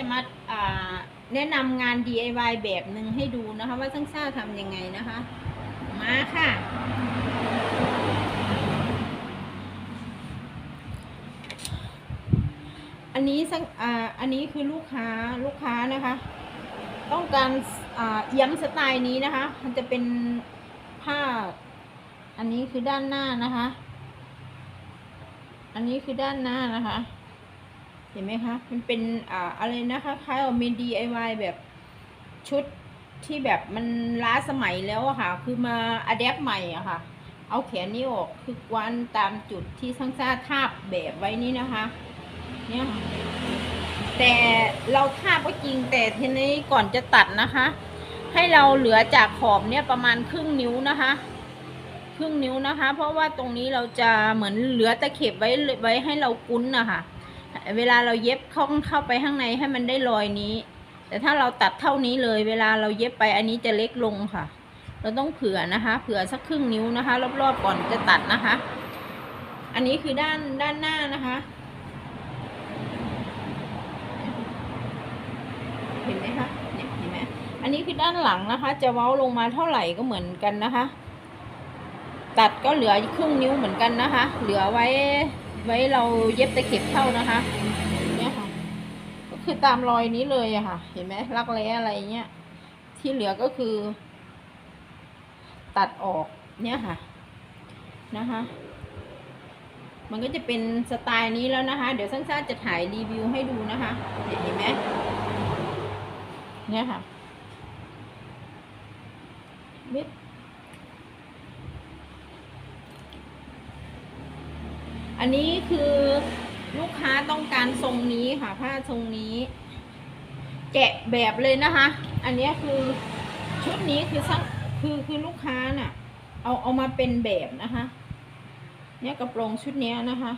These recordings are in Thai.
จะมาแนะนำงาน DIY แบบหนึ่งให้ดูนะคะ ว่าช่างซ่าทำยังไงนะคะ มาค่ะ อันนี้สังอ่าอันนี้คือลูกค้าลูกค้านะคะ ต้องการเอี้ยมสไตล์นี้นะคะ มันจะเป็นผ้า อันนี้คือด้านหน้านะคะ อันนี้คือด้านหน้านะคะ เห็นไหมคะ มันเป็นอ่าอะไรนะคะคล้ายกับมี DIY แบบชุดที่แบบมันล้าสมัยแล้วอะค่ะ คือมาอัดแอปใหม่อะค่ะ เอาแขนนี้ออกคือกวนตามจุดที่ช่างซ่าทาบแบบไว้นี่นะคะ เนี่ยแต่เราทาบก็จริงแต่ทีนี้ก่อนจะตัดนะคะ ให้เราเหลือจากขอบเนี่ยประมาณครึ่งนิ้วนะคะ ครึ่งนิ้วนะคะ เพราะว่าตรงนี้เราจะเหมือนเหลือตะเข็บไว้ไว้ให้เรากุ้นนะคะ เวลาเราเย็บเข้าเข้าไปข้างในให้มันได้รอยนี้ แต่ถ้าเราตัดเท่านี้เลย เวลาเราเย็บไปอันนี้จะเล็กลงค่ะ เราต้องเผื่อนะคะ เผื่อสักครึ่งนิ้วนะคะ รอบๆก่อนจะตัดนะคะ อันนี้คือด้านด้านหน้านะคะ เห็นไหมคะเนี่ยเห็นไหมอันนี้คือด้านหลังนะคะ จะเว้าลงมาเท่าไหร่ก็เหมือนกันนะคะ ตัดก็เหลือครึ่งนิ้วเหมือนกันนะคะ เหลือไว้ ไว้เราเย็บตะเข็บเข้านะคะเนี่ยค่ะ ก็คือตามรอยนี้เลยอะค่ะ เห็นไหมรักแร้อะไรเงี้ยที่เหลือก็คือ ตัดออกเนี่ยค่ะนะคะ มันก็จะเป็นสไตล์นี้แล้วนะคะ เดี๋ยวสั้นๆจะถ่ายรีวิวให้ดูนะคะเห็นไหมเนี่ยค่ะบิด อันนี้คือลูกค้าต้องการทรงนี้ค่ะผ้าทรงนี้ แกะแบบเลยนะคะ อันนี้คือชุดนี้คือสักคือคือลูกค้าน่ะ เอาเอามาเป็นแบบนะคะ เนี่ยกระโปรงชุดนี้นะคะ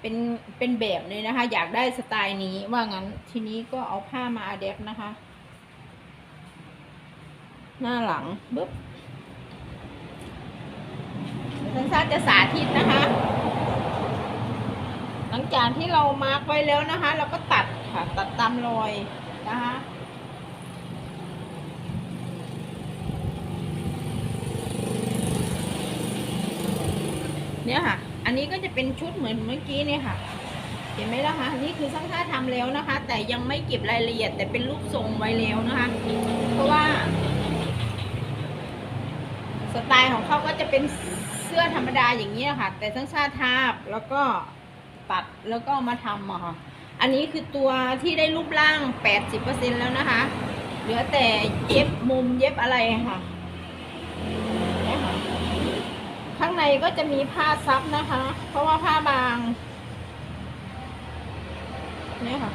เป็นเป็นแบบเลยนะคะ อยากได้สไตล์นี้ว่างั้นทีนี้ก็เอาผ้ามาอะแดปนะคะ หน้าหลังบึ๊บสันๆจะสาธิตนะคะ ลังจากที่เรามาร์กไว้แล้วนะคะ เราก็ตัดค่ะตัดตามรอยนะคะเนี่ยค่ะ อันนี้ก็จะเป็นชุดเหมือนเมื่อกี้เนี่ยค่ะ เห็นไหมล่ะคะ นี่คือช่างท่าทำแล้วนะคะ แต่ยังไม่เก็บรายละเอียดแต่เป็นรูปทรงไว้แล้วนะคะ เพราะว่า สไตล์ของเขาก็จะเป็นเสื้อธรรมดาอย่างนี้ค่ะแต่ช่างชาทาบแล้วก็ ตัดแล้วก็มาทำอะค่ะ อันนี้คือตัวที่ได้รูปร่าง 80%แล้วนะคะ เหลือแต่เย็บมุมเย็บอะไรค่ะเนี่ยค่ะข้างในก็จะมีผ้าซับนะคะ เพราะว่าผ้าบางเนี่ยค่ะ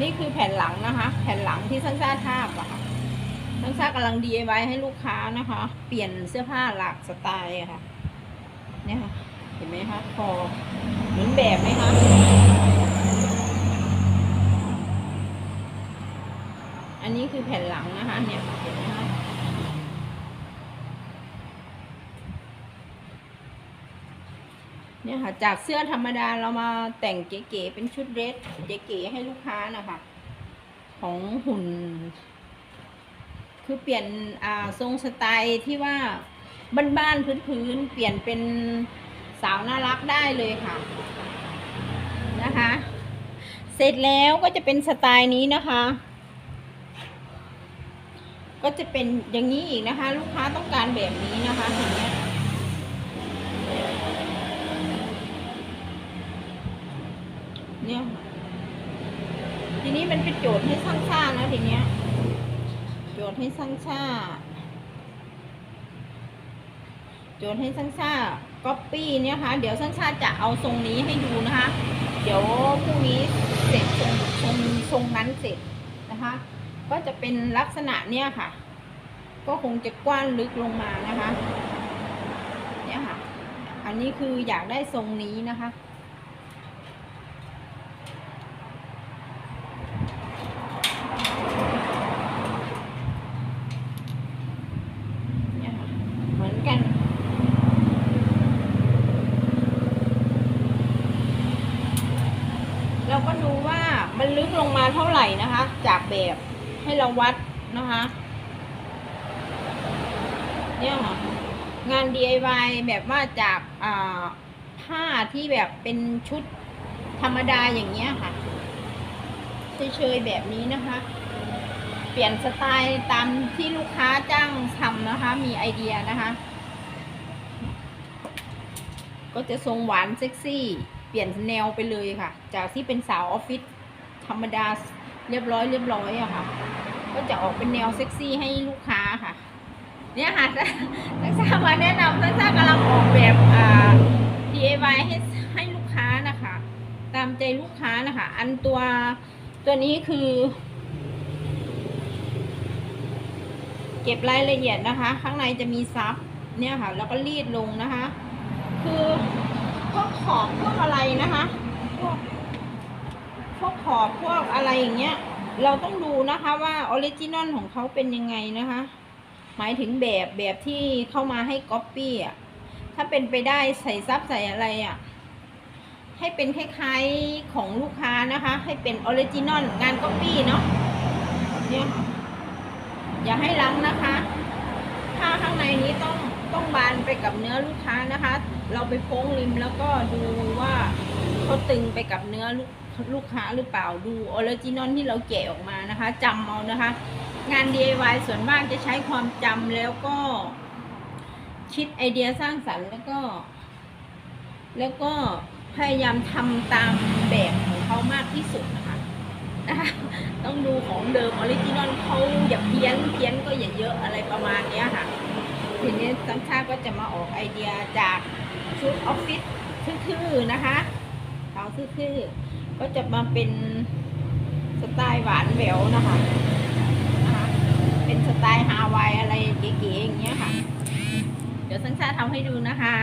นี่คือแผ่นหลังนะคะ แผ่นหลังที่สั้นซ่าทาบอะค่ะสั้นซ่ากำลัง DIY ให้ลูกค้านะคะ เปลี่ยนเสื้อผ้าหลากสไตล์ค่ะเนี่ยค่ะ เห็นไหมคะคอ เหมือนแบบไหมคะอันนี้คือแผ่นหลังนะคะเนี่ยเห็นไหมคะเนี่ยค่ะ จากเสื้อธรรมดาเรามาแต่งเก๋ๆเป็นชุดเดรสเก๋ๆให้ลูกค้านะคะของหุ่น คือเปลี่ยนทรงสไตล์ที่ว่าบ้านๆพื้นๆเปลี่ยนเป็น สาวน่ารักได้เลยค่ะ นะคะ เสร็จแล้วก็จะเป็นสไตล์นี้นะคะ ก็จะเป็นอย่างนี้อีกนะคะ ลูกค้าต้องการแบบนี้นะคะอย่างเงี้ยเนี่ยทีนี้มันเป็นโจทย์ให้สร้างชานะทีเนี้ย โจทย์ให้สร้างชาโจทย์ให้สร้างชา ก๊อปปี้เนี่ยค่ะเดี๋ยวสร้างชาจะเอาทรงนี้ให้ดูนะคะ เดี๋ยวพรุ่งนี้เสร็จทรงทรงทรงนั้นเสร็จนะคะ ก็จะเป็นลักษณะเนี่ยค่ะ ก็คงจะกว้านลึกลงมานะคะ เนี่ยค่ะ อันนี้คืออยากได้ทรงนี้นะคะเหมือนกัน เราก็ดูว่า มันลึกลงมาเท่าไหร่นะคะ จากแบบให้เราวัดนะคะ เนี่ยค่ะงาน DIY แบบว่าจากผ้าที่แบบเป็นชุดธรรมดาอย่างเงี้ยค่ะเฉยๆแบบนี้นะคะ เปลี่ยนสไตล์ตามที่ลูกค้าจ้างทำนะคะ มีไอเดียนะคะ ก็จะทรงหวานเซ็กซี่ เปลี่ยนแนวไปเลยค่ะ จากที่เป็นสาวออฟฟิศ ธรรมดาเรียบร้อยเรียบร้อยอะค่ะ ก็จะออกเป็นแนวเซ็กซี่ให้ลูกค้าค่ะ เนี่ยค่ะนักศึกษามาแนะนำนักศึกษากำลังออกแบบอ่า DIY ให้ให้ลูกค้านะคะ ตามใจลูกค้านะคะ อันตัวตัวนี้คือ เก็บรายละเอียดนะคะ ข้างในจะมีซับเนี่ยค่ะ แล้วก็รีดลงนะคะ คือพวกขอบพวกอะไรนะคะพวก พวกขอบพวกอะไรอย่างเงี้ย เราต้องดูนะคะว่าออริจินอลของเขาเป็นยังไงนะคะ หมายถึงแบบแบบที่เข้ามาให้ก๊อปปี้อะถ้าเป็นไปได้ใส่ซับใส่อะไรอะให้เป็นคล้ายๆของลูกค้านะคะ ให้เป็นออริจินอลงานก๊อปปี้เนาะเนี่ยอย่าให้ล้ำนะคะผ้าข้างในนี้ต้องต้องบานไปกับเนื้อลูกค้านะคะ เราไปโพ้งริมแล้วก็ดูว่าเขาตึงไปกับเนื้อลูกลูกค้าหรือเปล่าดูออริจินอลที่เราแกะออกมานะคะจำเอานะคะ งาน DIY ส่วนมากจะใช้ความจำแล้วก็ คิดไอเดียสร้างสรรค์แล้วก็ แล้วก็พยายามทำตามแบบของเขามากที่สุดนะคะนะคะต้องดูของเดิมออริจินอลเขาอย่าเพี้ยนเพี้ยนก็อย่าเยอะอะไรประมาณนี้ค่ะทีนี้สังชาก็จะมาออกไอเดียจากชุดออฟฟิศทื่อๆนะคะเขาทื่อๆ ก็จะมาเป็นสไตล์หวานแหววนะคะนะคะเป็นสไตล์ฮาวายอะไรเก๋ๆอย่างเงี้ยค่ะ เดี๋ยวสังชาทำให้ดูนะคะ